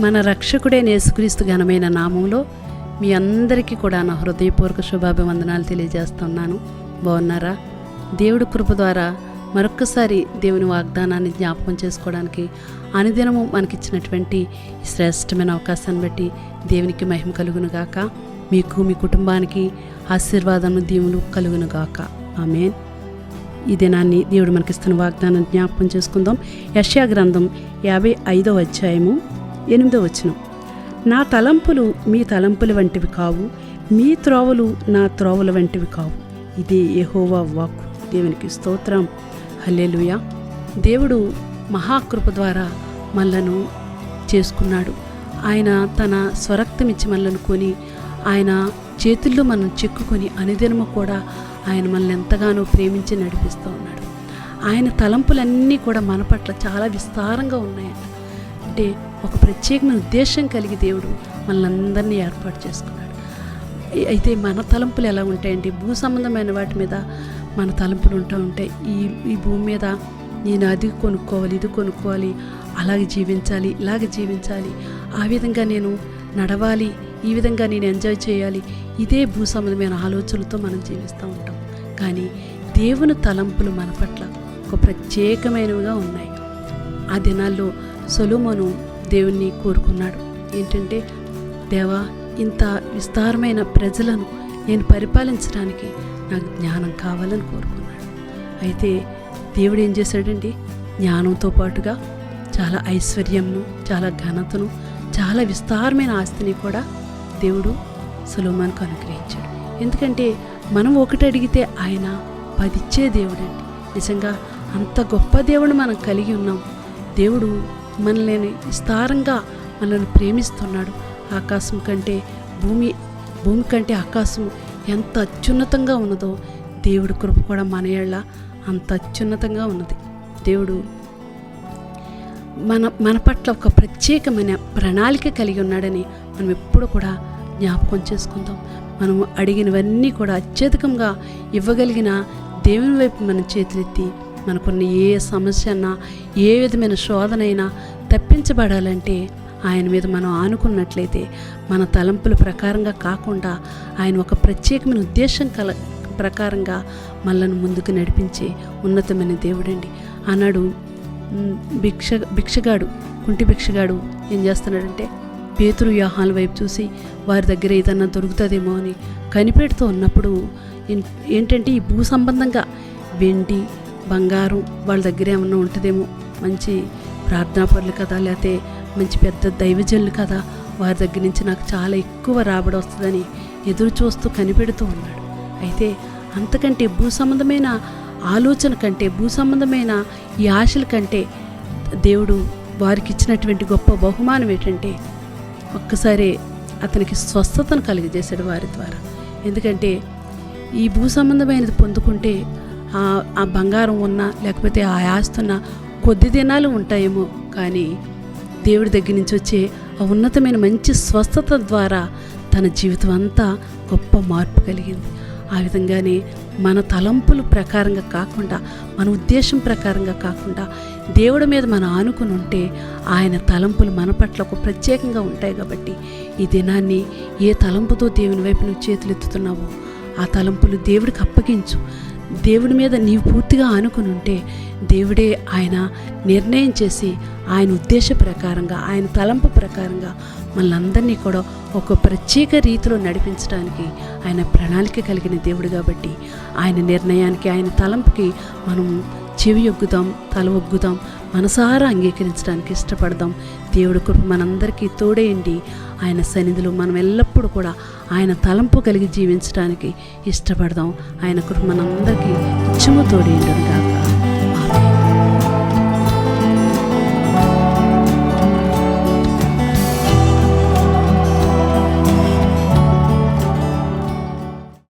మన రక్షకుడైన యేసుక్రీస్తు ఘనమైన నామంలో మీ అందరికీ కూడా నా హృదయపూర్వక శుభాభివందనాలు తెలియజేస్తున్నాను. బాగున్నారా? దేవుడి కృప ద్వారా మరొక్కసారి దేవుని వాగ్దానాన్ని జ్ఞాపకం చేసుకోవడానికి అనుదినము మనకిచ్చినటువంటి శ్రేష్టమైన అవకాశాన్ని బట్టి దేవునికి మహిమ కలుగునుగాక మీకు మీ కుటుంబానికి ఆశీర్వాదము దేవులు కలుగును గాక. ఆమెన్. ఈ దినాన్ని దేవుడు మనకిస్తున్న వాగ్దానం జ్ఞాపకం చేసుకుందాం. యష్యా గ్రంథం యాభై ఐదో అధ్యాయము. ఎనిమిదో వచనం. నా తలంపులు మీ తలంపుల వంటివి కావు మీ త్రోవలు నా త్రోవల వంటివి కావు. ఇదే యెహోవా వాక్కు. దేవునికి స్తోత్రం. హల్లెలూయా. దేవుడు మహాకృప ద్వారా మనలను చేసుకున్నాడు. ఆయన తన స్వరక్తమిచ్చి మనలను కొని ఆయన చేతుల్లో మనం చెక్కుకొని అనుదినము కూడా ఆయన మనల్ని ఎంతగానో ప్రేమించి నడిపిస్తూ ఉన్నాడు. ఆయన తలంపులన్నీ కూడా మన పట్ల చాలా విస్తారంగా ఉన్నాయంట. అంటే ఒక ప్రత్యేకమైన ఉద్దేశం కలిగి దేవుడు మనల్ని ఏర్పాటు చేసుకున్నాడు. అయితే మన తలంపులు ఎలా ఉంటాయండి భూ సంబంధమైన వాటి మీద మన తలంపులు ఉంటూ ఉంటాయి ఈ ఈ భూమి మీద నేను అది కొనుక్కోవాలి ఇది కొనుక్కోవాలి అలాగే జీవించాలి ఇలాగ జీవించాలి ఆ విధంగా నేను నడవాలి ఈ విధంగా నేను ఎంజాయ్ చేయాలి ఇదే భూ సంబంధమైన ఆలోచనలతో మనం జీవిస్తూ ఉంటాం. కానీ దేవుని తలంపులు మన పట్ల ఒక ప్రత్యేకమైనవిగా ఉన్నాయి. ఆ దినాల్లో సొలుమోను దేవుణ్ణి కోరుకున్నాడు. ఏంటంటే దేవా ఇంత విస్తారమైన ప్రజలను నేను పరిపాలించడానికి నాకు జ్ఞానం కావాలని కోరుకున్నాడు. అయితే దేవుడు ఏం చేశాడండి? జ్ఞానంతో పాటుగా చాలా ఐశ్వర్యంను చాలా ఘనతను చాలా విస్తారమైన ఆస్తిని కూడా దేవుడు సులోమానికి అనుగ్రహించాడు. ఎందుకంటే మనం ఒకటి అడిగితే ఆయన పదిచ్చే దేవుడండి. నిజంగా అంత గొప్ప దేవుడు మనం కలిగి ఉన్నాం. దేవుడు మనల్ని విస్తారంగా మనల్ని ప్రేమిస్తున్నాడు. ఆకాశం కంటే భూమి భూమి కంటే ఆకాశం ఎంత అత్యున్నతంగా ఉన్నదో దేవుడి కృప కూడా మన ఏళ్ళ అంత అత్యున్నతంగా ఉన్నది. దేవుడు మన మన పట్ల ఒక ప్రత్యేకమైన ప్రణాళిక కలిగి ఉన్నాడని మనం ఎప్పుడు కూడా జ్ఞాపకం చేసుకుందాం. మనము అడిగినవన్నీ కూడా అత్యధికంగా ఇవ్వగలిగిన దేవుని వైపు మన చేతులెత్తి మనకున్న ఏ సమస్య అన్నా ఏ విధమైన శోధనైనా తప్పించబడాలంటే ఆయన మీద మనం ఆనుకున్నట్లయితే మన తలంపుల ప్రకారంగా కాకుండా ఆయన ఒక ప్రత్యేకమైన ఉద్దేశం కల ప్రకారంగా మనల్ని ముందుకు నడిపించే ఉన్నతమైన దేవుడండి. అన్నాడు భిక్ష భిక్షగాడు కుంటి భిక్షగాడు ఏం చేస్తున్నాడంటే పేతురు వ్యూహాల వైపు చూసి వారి దగ్గర ఏదన్నా దొరుకుతుందేమో అని కనిపెడుతూ ఉన్నప్పుడు ఏంటంటే ఈ భూ సంబంధంగా వెండి బంగారం వాళ్ళ దగ్గర ఏమన్నా ఉంటుందేమో. మంచి ప్రార్థనాపరులు కదా లేకపోతే మంచి పెద్ద దైవజనులు కదా. వారి దగ్గర నుంచి నాకు చాలా ఎక్కువ రాబడి వస్తుందని ఎదురు చూస్తూ కనిపెడుతూ ఉన్నాడు. అయితే అంతకంటే భూ సంబంధమైన ఆలోచన కంటే భూ సంబంధమైన ఈ ఆశల కంటే దేవుడు వారికి ఇచ్చినటువంటి గొప్ప బహుమానం ఏంటంటే ఒక్కసారి అతనికి స్వస్థతను కలిగజేశాడు వారి ద్వారా. ఎందుకంటే ఈ భూ సంబంధమైనది పొందుకుంటే ఆ బంగారం ఉన్నా లేకపోతే ఆ ఆస్తున్న కొద్ది దినాలు ఉంటాయేమో. కానీ దేవుడి దగ్గర నుంచి వచ్చే ఆ ఉన్నతమైన మంచి స్వస్థత ద్వారా తన జీవితం అంతా గొప్ప మార్పు కలిగింది. ఆ విధంగానే మన తలంపులు ప్రకారంగా కాకుండా మన ఉద్దేశం ప్రకారంగా కాకుండా దేవుడి మీద మనం ఆనుకుని ఉంటే ఆయన తలంపులు మన పట్ల ఒక ప్రత్యేకంగా ఉంటాయి కాబట్టి ఈ దినాన్ని ఏ తలంపుతో దేవుని వైపు నువ్వు చేతులు ఎత్తుతున్నావో ఆ తలంపులు దేవుడికి అప్పగించు. దేవుడి మీద నీవు పూర్తిగా ఆనుకుని ఉంటే దేవుడే ఆయన నిర్ణయం చేసి ఆయన ఉద్దేశ ప్రకారంగా ఆయన తలంపు ప్రకారంగా మనందరినీ కూడా ఒక ప్రత్యేక రీతిలో నడిపించడానికి ఆయన ప్రణాళిక కలిగిన దేవుడు కాబట్టి ఆయన నిర్ణయానికి ఆయన తలంపుకి మనం చెవి ఒగ్గుదాం తల ఒగ్గుదాం మనసారా అంగీకరించడానికి ఇష్టపడదాం. దేవుడి కృప మనందరికీ తోడేయండి ఆయన సన్నిధిలో మనం ఎల్లప్పుడూ కూడా ఆయన తలంపు కలిగి జీవించడానికి ఇష్టపడదాం. ఆయన కృప మనందరికీ ఇచ్చము తోడేయండి కాక